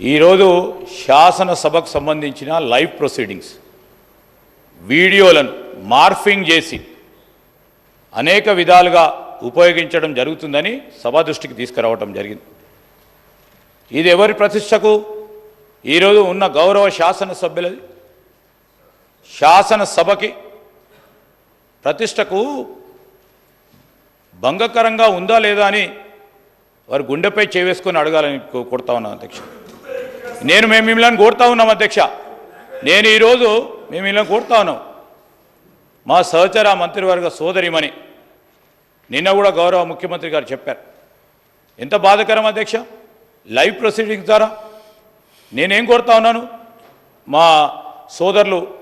ఈరోజు శాసనసభకు సంబంధించిన లైవ్ ప్రొసీడింగ్స్ వీడియోలను మార్ఫింగ్ చేసి అనేక విధాలుగా ఉపయోగించడం జరుగుతుందని సభ దృష్టికి తీసుకురావటం జరిగింది. ఇది ఎవరి ప్రతిష్టకు? ఈరోజు ఉన్న గౌరవ శాసనసభ్యులది. శాసనసభకి ప్రతిష్టకు భంగకరంగా ఉందా లేదా అని వారు గుండెపై చేవేసుకొని అడగాలని కో- కోరుతా అధ్యక్షుడు. నేను మేము మిమ్మల్ని కోరుతా ఉన్నాం అధ్యక్ష. నేను ఈరోజు మేము మిమ్మల్ని కోరుతా ఉన్నాం. మా సహచర మంత్రివర్గ సోదరిమని నిన్న కూడా గౌరవ ముఖ్యమంత్రి గారు చెప్పారు. ఎంత బాధకరం అధ్యక్ష? లైవ్ ప్రొసీడింగ్ ద్వారా. నేనేం కోరుతా ఉన్నాను? మా సోదరులు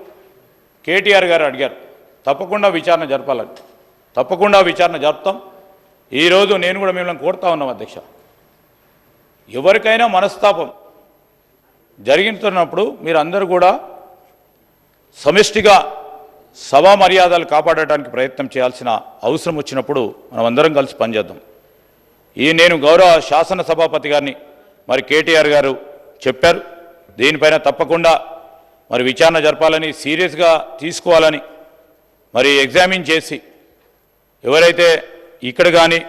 కేటీఆర్ గారు అడిగారు. తప్పకుండా విచారణ జరపాలని. తప్పకుండా విచారణ జరుపుతాం. ఈరోజు నేను కూడా మిమ్మల్ని కోరుతా ఉన్నాం అధ్యక్ష. ఎవరికైనా మనస్తాపం. జరిగిస్తున్నప్పుడు మీరందరూ కూడా సమిష్టిగా సభా మర్యాదలు కాపాడటానికి ప్రయత్నం చేయాల్సిన అవసరం వచ్చినప్పుడు మనం అందరం కలిసి పనిచేద్దాం. ఈ నేను గౌరవ శాసన సభాపతి గారిని మరి కేటీఆర్ గారు చెప్పారు. దీనిపైన తప్పకుండా మరి విచారణ జరపాలని సీరియస్గా తీసుకోవాలని మరి ఎగ్జామిన్ చేసి ఎవరైతే ఇక్కడ కానీ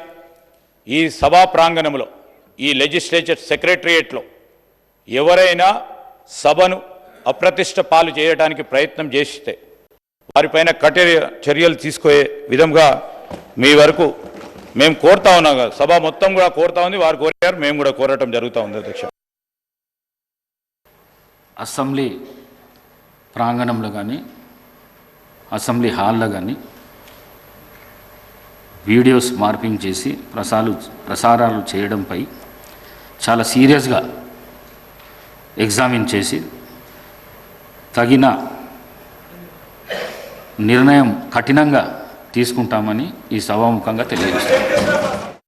ఈ సభా ప్రాంగణంలో ఈ లెజిస్లేచర్ సెక్రటరియేట్లో ఎవరైనా సభను అప్రతిష్ట పాలు చేయడానికి ప్రయత్నం చేస్తే వారిపైన కఠిన చర్యలు తీసుకోయే విధంగా మీ వరకు మేము కోరుతా ఉన్నాం కదా. సభ మొత్తం కూడా కోరుతా ఉంది. వారు కోరారు. మేము కూడా కోరటం జరుగుతూ ఉంది అధ్యక్ష. అసెంబ్లీ ప్రాంగణంలో కానీ అసెంబ్లీ హాల్లో కానీ వీడియోస్ మార్పింగ్ చేసి ప్రసారాలు ప్రసారాలు చేయడంపై చాలా సీరియస్గా ఎగ్జామిన్ చేసి తగిన నిర్ణయం కఠినంగా తీసుకుంటామని ఈ సభాముఖంగా తెలియజేస్తాను